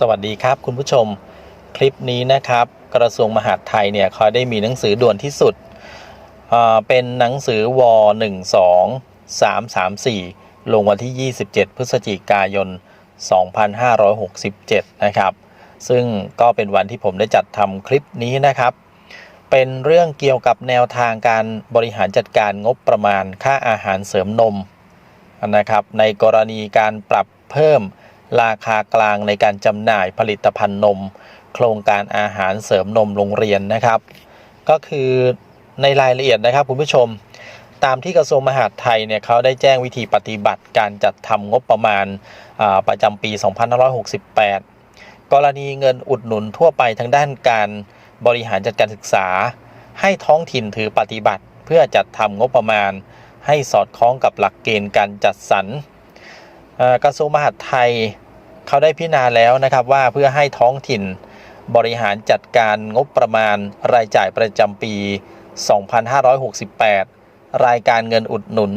สวัสดีครับคุณผู้ชมคลิปนี้นะครับ กระทรวงมหาดไทยเนี่ยเขาได้มีหนังสือด่วนที่สุด เป็นหนังสือว1 2 3 3 4 ลงวันที่ 27 พฤศจิกายน 2567 นะครับ ซึ่งก็เป็นวันที่ผมได้จัดทำคลิปนี้นะครับ เป็นเรื่องเกี่ยวกับแนวทางการบริหารจัดการงบประมาณค่าอาหารเสริมนมนะครับ ในกรณีการปรับเพิ่ม ราคากลางในการจำหน่ายผลิตภัณฑ์นม โครงการอาหารเสริมนมโรงเรียนนะครับ ก็คือในรายละเอียดนะครับคุณผู้ชม ตามที่กระทรวงมหาดไทยเนี่ยเขาได้แจ้งวิธีปฏิบัติการจัดทำงบประมาณาประจำปี 2568 กรณีเงินอุดหนุนทั่วไปทางด้านการบริหารจัดการศึกษา ให้ท้องถิ่นถือปฏิบัติ เพื่อจัดทำงบประมาณ ให้สอดคล้องกับหลักเกณฑ์การจัดสรร กระทรวงมหาดไทยเขาได้พิจารณาแล้วนะครับว่าเพื่อให้ท้องถิ่นบริหารจัดการงบประมาณรายจ่ายประจำปี 2568 รายการเงินอุดหนุน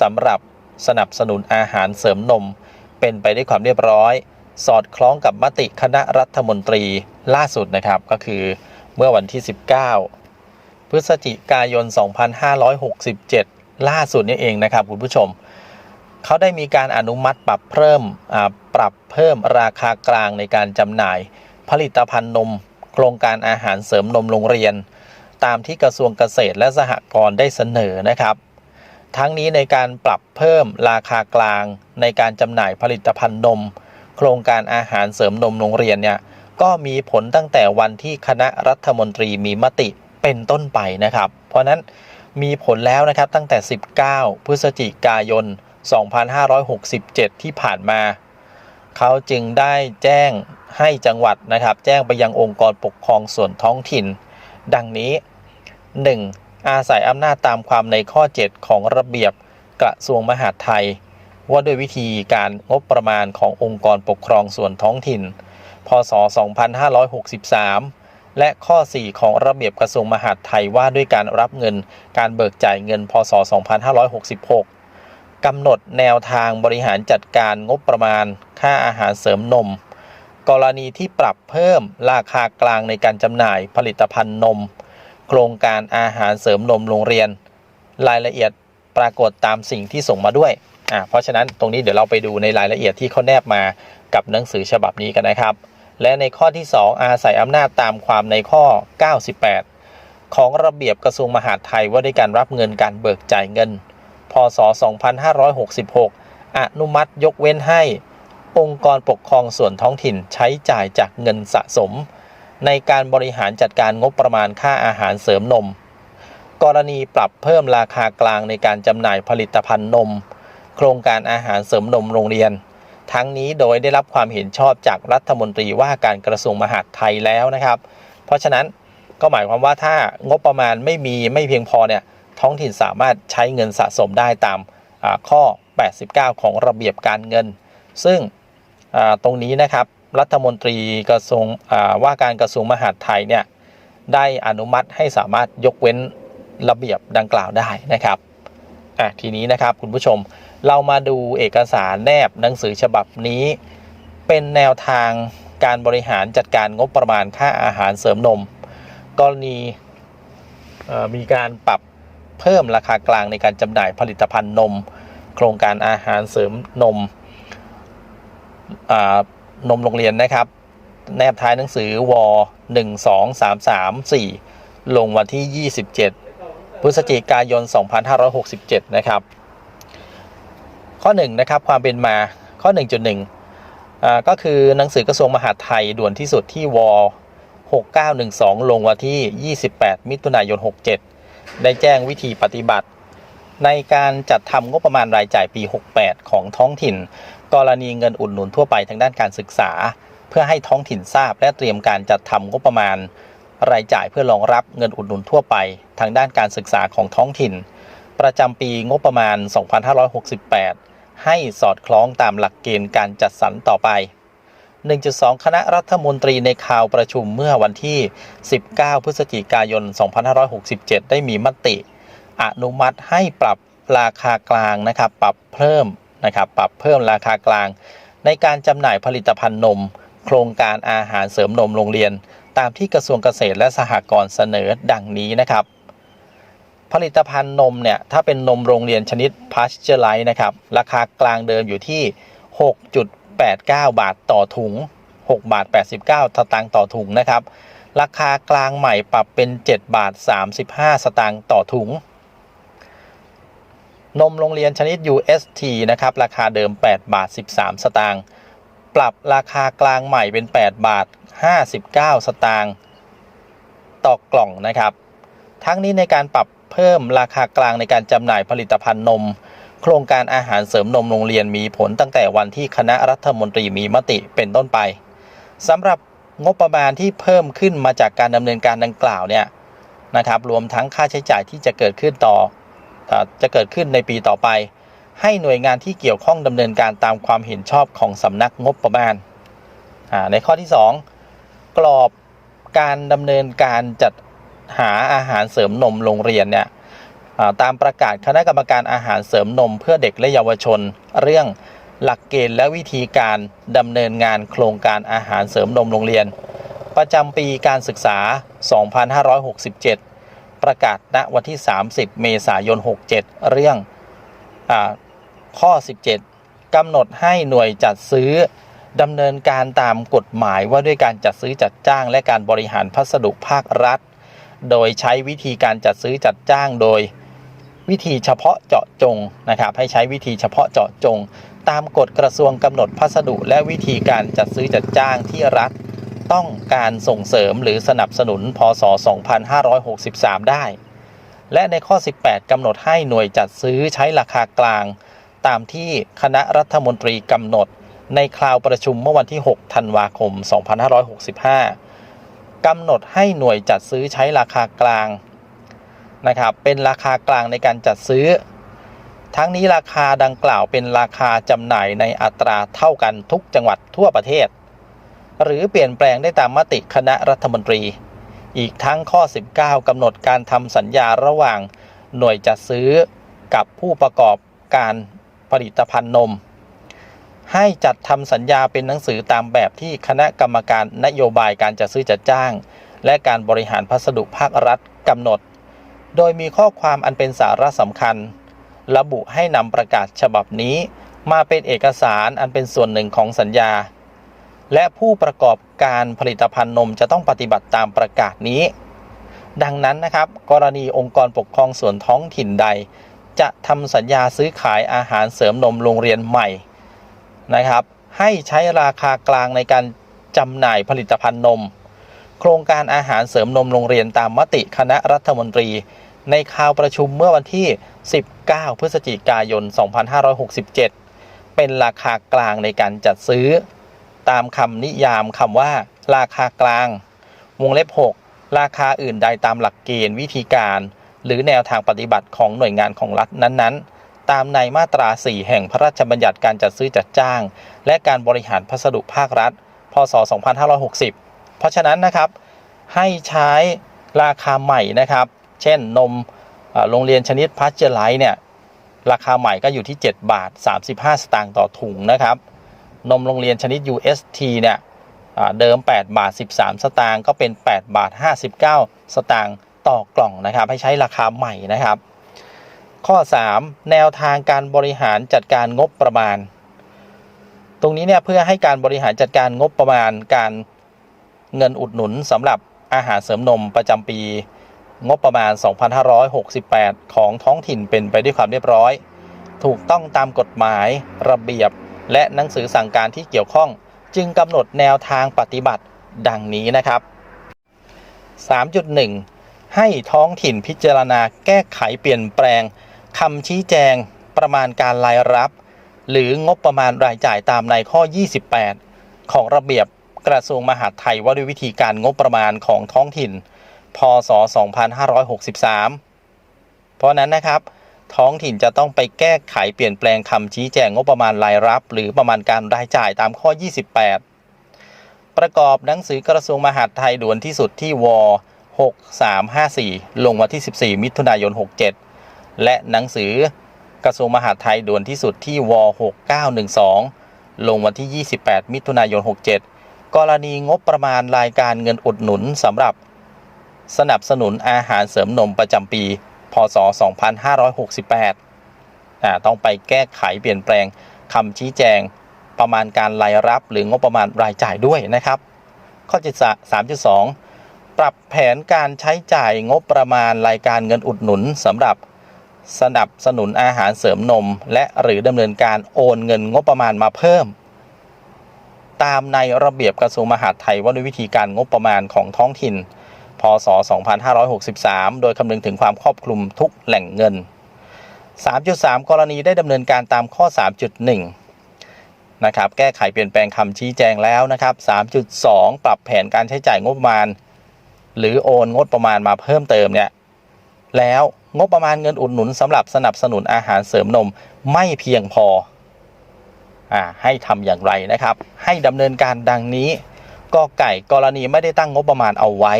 สำหรับสนับสนุนอาหารเสริมนม เป็นไปได้วยความเรียบร้อย สอดคล้องกับมติคณะรัฐมนตรีล่าสุดนะครับก็คือเมื่อวันที่ 19 พฤศจิกายน 2567 ล่าสุดนี่เองนะครับคุณผู้ชม เขาได้มีการอนุมัติปรับเพิ่มปรับเพิ่มราคากลางในการจำหน่าย ผลิตภัณฑ์นม โครงการอาหารเสริมนมโรงเรียน ตามที่กระทรวงเกษตรและสหกรณ์ได้เสนอนะครับ ทั้งนี้ในการปรับเพิ่มราคากลางในการจำหน่ายผลิตภัณฑ์นม โครงการอาหารเสริมนมโรงเรียนเนี่ยก็มีผลตั้งแต่วันที่คณะรัฐมนตรีมีมติเป็นต้นไปนะครับ เพราะนั้นมีผลแล้วนะครับตั้งแต่ 19 พฤศจิกายน 2567 ที่ผ่านมา เขาจึงได้แจ้งให้จังหวัดนะครับ แจ้งไปยังองค์กรปกครองส่วนท้องถิ่น ดังนี้ 1. อาศัยอำนาจตามความในข้อ 7 ของระเบียบกระทรวงมหาดไทย ว่าด้วยวิธีการงบประมาณขององค์กรปกครองส่วนท้องถิ่น พศ 2563และข้อ 4 ของระเบียบกระทรวงมหาดไทยว่าด้วยการรับเงินการเบิกจ่ายเงิน พศ 2566 กำหนดแนวทางบริหารจัดการงบประมาณ ค่าอาหารเสริมนม กรณีที่ปรับเพิ่มราคากลางในการจำหน่ายผลิตภัณฑ์นม โครงการอาหารเสริมนมโรงเรียน รายละเอียดปรากฏตามสิ่งที่ส่งมาด้วยอ่าเพราะฉะนั้นตรงนี้เดี๋ยวเราไปดูในรายละเอียดที่เขาแนบมากับหนังสือฉบับนี้กันนะครับ และในข้อที่ 2 อาศัยอำนาจตามความในข้อ 98 ของระเบียบกระทรวงมหาดไทยว่าด้วยการรับเงินการเบิกจ่ายเงิน พศ 2566 อนุมัติยกเว้นให้ องค์กรปกครองส่วนท้องถิ่นใช้จ่ายจากเงินสะสม ในการบริหารจัดการงบประมาณค่าอาหารเสริมนม กรณีปรับเพิ่มราคากลางในการจำหน่ายผลิตภัณฑ์นม โครงการอาหารเสริมนมโรงเรียน ทั้งนี้โดยได้รับความเห็นชอบจากรัฐมนตรีว่าการกระทรวงมหาดไทยแล้วนะครับ เพราะฉะนั้นก็หมายความว่าถ้างบประมาณไม่มีไม่เพียงพอเนี่ย ท้องถิ่นสามารถใช้เงินสะสมได้ตามอ่าข้อ 89 ของระเบียบการเงิน ซึ่งตรงนี้นะครับรัฐมนตรีกระทรวงว่าการกระทรวงมหาดไทยเนี่ยได้อนุมัติให้สามารถยกเว้นระเบียบดังกล่าวได้นะครับทีนี้นะครับคุณผู้ชมเรามาดูเอกสารแนบหนังสือฉบับนี้ เป็นแนวทางการบริหารจัดการงบประมาณค่าอาหารเสริมนม กรณีมีการปรับ เพิ่มราคากลางในการจำหน่ายผลิตภัณฑ์นม โครงการอาหารเสริมนมนมโรงเรียนนะครับ แนบท้ายหนังสือว1 2 3 3 4 ลงวันที่ 27 พฤศจิกายน 2567 นะครับ ข้อ 1 นะครับ ความเป็นมาข้อ 1.1อ่าก็คือหนังสือกระทรวงมหาดไทยด่วนที่สุดที่ว6912 ลงวันที่ 28 มิถุนายน 67 ได้แจ้งวิธีปฏิบัติ ในการจัดทำงบประมาณรายจ่ายปี 68 ของท้องถิ่น กรณีเงินอุดหนุนทั่วไปทางด้านการศึกษา เพื่อให้ท้องถิ่นทราบ และเตรียมการจัดทำงบประมาณ รายจ่ายเพื่อรองรับเงินอุดหนุนทั่วไป ทางด้านการศึกษาของท้องถิ่น ประจำปีงบประมาณ 2568 ให้สอดคล้องตามหลักเกณฑ์การจัดสรรต่อไป 1.2 คณะรัฐมนตรีในข่าวประชุมเมื่อวันที่ 19 พฤศจิกายน 2567 ได้มีมติ อนุมัติให้ปรับราคากลางนะครับปรับเพิ่มนะครับปรับเพิ่มราคากลาง ในการจำหน่ายผลิตภัณฑ์นม โครงการอาหารเสริมนมโรงเรียน ตามที่กระทรวงเกษตรและสหกรณ์เสนอดังนี้นะครับ ผลิตภัณฑ์นมเนี่ยถ้าเป็นนมโรงเรียนชนิดพาสเจอร์ไลท์นะครับราคากลางเดิมอยู่ที่ 89 บาทต่อถุง 6 บาท 89สตางค์ต่อถุงนะครับ ราคากลางใหม่ปรับเป็น 7 บาท 35 สตางค์ต่อถุง นมโรงเรียนชนิด UST นะครับ ราคาเดิม 8 บาท 13 สตางค์ ปรับราคากลางใหม่เป็น 8 บาท 59 สตางค์ต่อกล่องนะครับ ทั้งนี้ในการปรับเพิ่มราคากลางในการจำหน่ายผลิตภัณฑ์นม โครงการอาหารเสริมนมโรงเรียนมีผลตั้งแต่วันที่คณะรัฐมนตรีมีมติเป็นต้นไปสำหรับงบประมาณที่เพิ่มขึ้นมาจากการดำเนินการดังกล่าวเนี่ยนะครับรวมทั้งค่าใช้จ่ายที่จะเกิดขึ้นต่ออจะเกิดขึ้นในปีต่อไป ให้หน่วยงานที่เกี่ยวข้องดำเนินการตามความเห็นชอบของสำนักงบประมาณาในข้อที่ 2 กรอบการดำเนินการจัดหาอาหารเสริมนมโรงเรียนเนี่ย ตามประกาศคณะกรรมการอาหารเสริมนมเพื่อเด็กและเยาวชน เรื่องหลักเกณฑ์และวิธีการดำเนินงานโครงการอาหารเสริมนมโรงเรียน ประจำปีการศึกษา 2567 ประกาศณวันที่ 30 เมษายน 67 เรื่องอข้อ 17 กำหนดให้หน่วยจัดซื้อดำเนินการตามกฎหมายว่าด้วยการจัดซื้อจัดจ้างและการบริหารพัสดุภาครัฐ โดยใช้วิธีการจัดซื้อจัดจ้างโดย วิธีเฉพาะเจาะจงนะครับให้ใช้วิธีเฉพาะเจาะจง ตามกฎกระทรวงกำหนดพัสดุ และวิธีการจัดซื้อจัดจ้างที่รัฐ ต้องการส่งเสริมหรือสนับสนุน พศ 2563 ได้ และในข้อ 18กำหนดให้หน่วยจัดซื้อใช้ราคากลาง ตามที่คณะรัฐมนตรีกำหนด ในคราวประชุมเมื่อวันที่ 6 ธันวาคม 2565กำหนดให้หน่วยจัดซื้อใช้ราคากลาง นะครับเป็นราคากลางในการจัดซื้อ ทั้งนี้ราคาดังกล่าวเป็นราคาจำหน่ายในอัตราเท่ากันทุกจังหวัดทั่วประเทศ หรือเปลี่ยนแปลงได้ตามมติคณะรัฐมนตรี อีกทั้งข้อ 19 กำหนดการทำสัญญาระหว่างหน่วยจัดซื้อกับผู้ประกอบการผลิตภัณฑ์นม ให้จัดทำสัญญาเป็นหนังสือตามแบบที่คณะกรรมการนโยบายการจัดซื้อจัดจ้าง และการบริหารพัสดุภาครัฐกำหนด โดยมีข้อความอันเป็นสาระสำคัญ ระบุให้นำประกาศฉบับนี้ มาเป็นเอกสารอันเป็นส่วนหนึ่งของสัญญา และผู้ประกอบการผลิตภัณฑ์นมจะต้องปฏิบัติตามประกาศนี้ ดังนั้นนะครับ กรณีองค์กรปกครองส่วนท้องถิ่นใด จะทำสัญญาซื้อขายอาหารเสริมนมโรงเรียนใหม่นะครับ ให้ใช้ราคากลางในการจำหน่ายผลิตภัณฑ์นม โครงการอาหารเสริมนมโรงเรียนตามมติคณะรัฐมนตรี ในคราวประชุมเมื่อวันที่ 19 พฤศจิกายน 2567 เป็นราคากลางในการจัดซื้อ ตามคำนิยามคำว่า ราคากลาง วงเล็บ 6 ราคาอื่นใดตามหลักเกณฑ์วิธีการ หรือแนวทางปฏิบัติของหน่วยงานของรัฐนั้นๆตามในมาตรา 4 แห่งพระราชบัญญัติการจัดซื้อจัดจ้าง และการบริหารพัสดุภาครัฐ พศ 2560 เพราะฉะนั้นนะครับให้ใช้ราคาใหม่นะครับ เช่นนมโรงเรียนชนิดพัชเจอร์ไลท์เนี่ยราคาใหม่ก็อยู่ที่ 7 บาท 35 สตางค์ต่อถุงนะครับ นมโรงเรียนชนิด UST เนี่ยเดิม 8 บาท 13 สตางค์ก็เป็น 8 บาท 59 สตางค์ต่อกล่องนะครับ ให้ใช้ราคาใหม่นะครับ ข้อ 3 แนวทางการบริหารจัดการงบประมาณ ตรงนี้เนี่ยเพื่อให้การบริหารจัดการงบประมาณการ เงินอุดหนุนสำหรับอาหารเสริมนมประจำปี งบประมาณ 2568 ของท้องถิ่นเป็นไปด้วยความเรียบร้อย ถูกต้องตามกฎหมาย ระเบียบ และหนังสือสั่งการที่เกี่ยวข้อง จึงกำหนดแนวทางปฏิบัติดังนี้นะครับ 3.1 ให้ท้องถิ่นพิจารณาแก้ไขเปลี่ยนแปลงคำชี้แจงประมาณการรายรับ หรืองบประมาณรายจ่ายตามในข้อ 28 ของระเบียบ กระทรวงมหาดไทยว่าด้วยวิธีการงบประมาณของท้องถิ่น พศ 2563 เพราะนั้นนะครับท้องถิ่นจะต้องไปแก้ไขเปลี่ยนแปลงคำชี้แจงงบประมาณรายรับ หรือประมาณการรายจ่ายตามข้อ 28 ประกอบหนังสือกระทรวงมหาดไทยด่วนที่สุดที่ว6354 ลงวันที่ 14 มิถุนายน 67 และหนังสือกระทรวงมหาดไทยด่วนที่สุดที่ว6912 ลงวันที่ 28 มิถุนายน 67 กรณีงบประมาณรายการเงินอุดหนุนสำหรับ สนับสนุนอาหารเสริมนมประจำปี พศ 2568 ต้องไปแก้ไขเปลี่ยนแปลงคำชี้แจงประมาณการรายรับหรืองบประมาณรายจ่ายด้วยนะครับ ข้อ3.2 ปรับแผนการใช้จ่ายงบประมาณรายการเงินอุดหนุนสำหรับสนับสนุนอาหารเสริมนม และหรือดำเนินการโอนเงินงบประมาณมาเพิ่ม ตามในระเบียบกระทรวงมหาดไทยว่าด้วยวิธีการงบประมาณของท้องถิ่น พศ 2563 โดยคำนึงถึงความครอบคลุมทุกแหล่งเงิน 3.3 กรณีได้ดำเนินการตามข้อ 3.1 นะครับ แก้ไขเปลี่ยนแปลงคำชี้แจงแล้วนะครับ 3.2 ปรับแผนการใช้จ่ายงบประมาณ หรือโอนงบประมาณมาเพิ่มเติมเนี่ยแล้วงบประมาณเงินอุดหนุนสำหรับสนับสนุนอาหารเสริมนมไม่เพียงพอ ให้ทำอย่างไรนะครับ ให้ดำเนินการดังนี้ก็ไก่กรณีไม่ได้ตั้งงบประมาณเอาไว้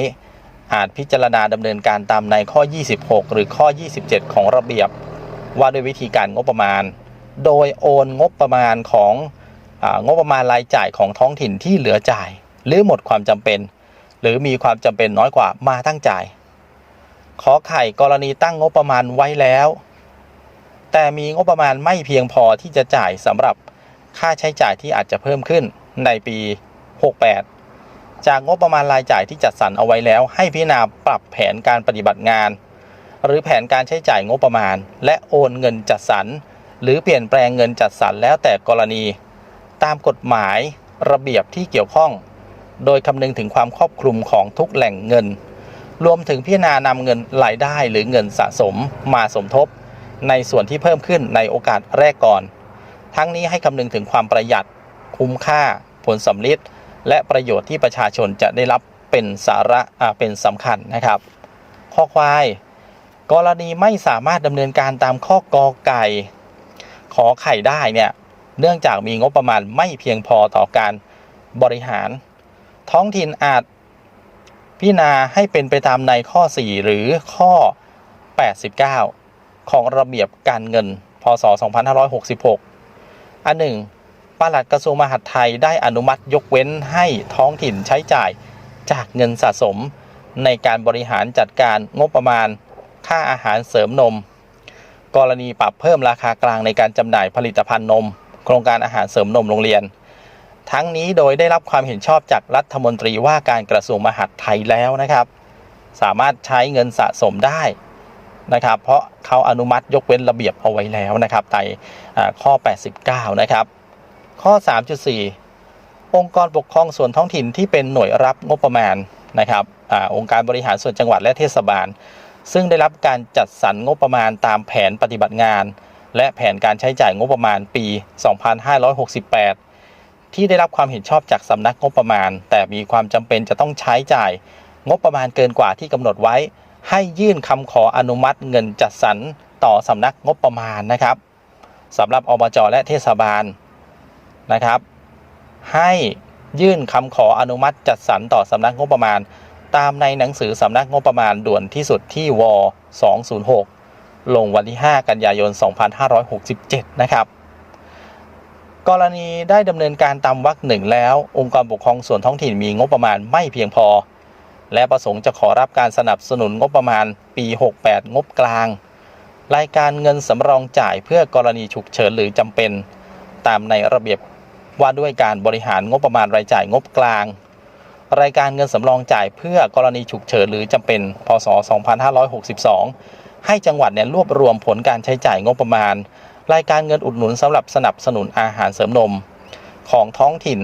อาจพิจารณาดำเนินการตามในข้อ 26 หรือข้อ 27 ของระเบียบ ว่าด้วยวิธีการงบประมาณ โดยโอนงบประมาณขององบประมาณรายจ่ายของท้องถิ่นที่เหลือจ่าย หรือหมดความจำเป็น หรือมีความจำเป็นน้อยกว่ามาตั้งจ่ายขอไข่กรณีตั้งงบประมาณไว้แล้ว แต่มีงบประมาณไม่เพียงพอที่จะจ่ายสำหรับ ค่าใช้จ่ายที่อาจจะเพิ่มขึ้นในปี 68 จากงบประมาณรายจ่ายที่จัดสรรเอาไว้แล้ว ให้พิจารณาปรับแผนการปฏิบัติงาน หรือแผนการใช้จ่ายงบประมาณ และโอนเงินจัดสรรหรือเปลี่ยนแปลงเงินจัดสรรแล้วแต่กรณี ตามกฎหมายระเบียบที่เกี่ยวข้อง โดยคำนึงถึงความครอบคลุมของทุกแหล่งเงิน รวมถึงพิจารณานำเงินรายได้หรือเงินสะสมมาสมทบ ในส่วนที่เพิ่มขึ้นในโอกาสแรกก่อน ทั้งนี้ให้คำนึงถึงความประหยัดคุ้มค่าผลสำลิดและประโยชน์ที่ประชาชนจะได้รับเป็นสาระเป็นสำคัญนะครับ ข้อควาย กรณีไม่สามารถดำเนินการตามข้อกอไก่ ขอไข่ได้เนี่ยเนื่องจากมีงบประมาณไม่เพียงพอต่อการบริหาร ท้องถิ่นอาจพิจารณาให้เป็นไปตามในข้อ 4 หรือข้อ 89 ของระเบียบการเงิน พศ 2566 อันหนึ่งปลัดกระทรวงมหาดไทยได้อนุมัติยกเว้นให้ท้องถิ่นใช้จ่ายจากเงินสะสม ในการบริหารจัดการงบประมาณ ค่าอาหารเสริมนม กรณีปรับเพิ่มราคากลางในการจำหน่ายผลิตภัณฑ์นม โครงการอาหารเสริมนมโรงเรียน ทั้งนี้โดยได้รับความเห็นชอบจากรัฐมนตรีว่าการกระทรวงมหาดไทยแล้วนะครับ สามารถใช้เงินสะสมได้ นะครับ เพราะเขาอนุมัติยกเว้นระเบียบเอาไว้แล้วนะครับในข้อ 89 นะครับ ข้อ 3.4 องค์กรปกครองส่วนท้องถิ่นที่เป็นหน่วยรับงบประมาณนะครับอองค์การบริหารส่วนจังหวัดและเทศบาล ซึ่งได้รับการจัดสรรงบประมาณตามแผนปฏิบัติงาน และแผนการใช้จ่ายงบประมาณปี 2568 ที่ได้รับความเห็นชอบจากสำนักงบประมาณ แต่มีความจำเป็นจะต้องใช้จ่ายงบประมาณเกินกว่าที่กำหนดไว้ ให้ยื่นคำขออนุมัติเงินจัดสรรต่อสำนักงบประมาณนะครับสำหรับอบจและเทศบาลนะครับ ให้ยื่นคำขออนุมัติจัดสรรต่อสำนักงบประมาณ ตามในหนังสือสำนักงบประมาณด่วนที่สุดที่ว206 ลงวันที่ 5 กันยายน 2567 นะครับ กรณีได้ดำเนินการตามวรรคหนึ่งแล้ว องค์กรปกครองส่วนท้องถิ่นมีงบประมาณไม่เพียงพอ และประสงค์จะขอรับการสนับสนุนงบประมาณปี 68 งบกลาง รายการเงินสำรองจ่ายเพื่อกรณีฉุกเฉินหรือจำเป็น ตามในระเบียบว่าด้วยการบริหารงบประมาณรายจ่ายงบกลาง รายการเงินสำรองจ่ายเพื่อกรณีฉุกเฉินหรือจำเป็น พศ 2562 ให้จังหวัดเนี่ยรวบรวมผลการใช้จ่ายงบประมาณ รายการเงินอุดหนุนสำหรับสนับสนุนอาหารเสริมนม ของท้องถิ่น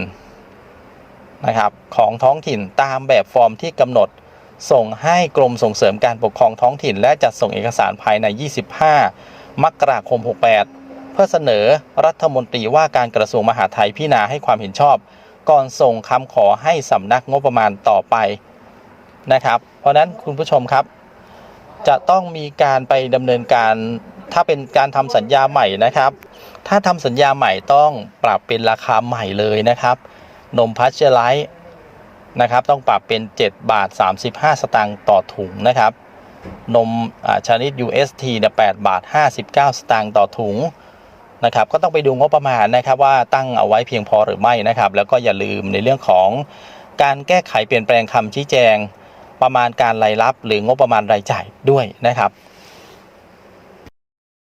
นะครับของท้องถิ่นตามแบบฟอร์มที่กำหนด ส่งให้กรมส่งเสริมการปกครองท้องถิ่น และจัดส่งเอกสารภายใน 25 มกราคม 68 เพื่อเสนอรัฐมนตรีว่าการกระทรวงมหาดไทยพิจารณาให้ความเห็นชอบ ก่อนส่งคำขอให้สำนักงบประมาณต่อไปนะครับ เพราะฉะนั้นคุณผู้ชมครับ จะต้องมีการไปดำเนินการถ้าเป็นการทำสัญญาใหม่นะครับ ถ้าทำสัญญาใหม่ต้องปรับเป็นราคาใหม่เลยนะครับ นมพัชเจอร์ไลท์นะครับ ต้องปรับเป็น 7 บาท 35 สตางค์ต่อถุงนะครับ นมชนิด UST เนี่ย8บาท 59 สตางค์ต่อถุงนะครับ ก็ต้องไปดูงบประมาณนะครับว่าตั้งเอาไว้เพียงพอหรือไม่นะครับ แล้วก็อย่าลืมในเรื่องของการแก้ไขเปลี่ยนแปลงคำชี้แจง ประมาณการรายรับหรืองบประมาณรายจ่ายด้วยนะครับ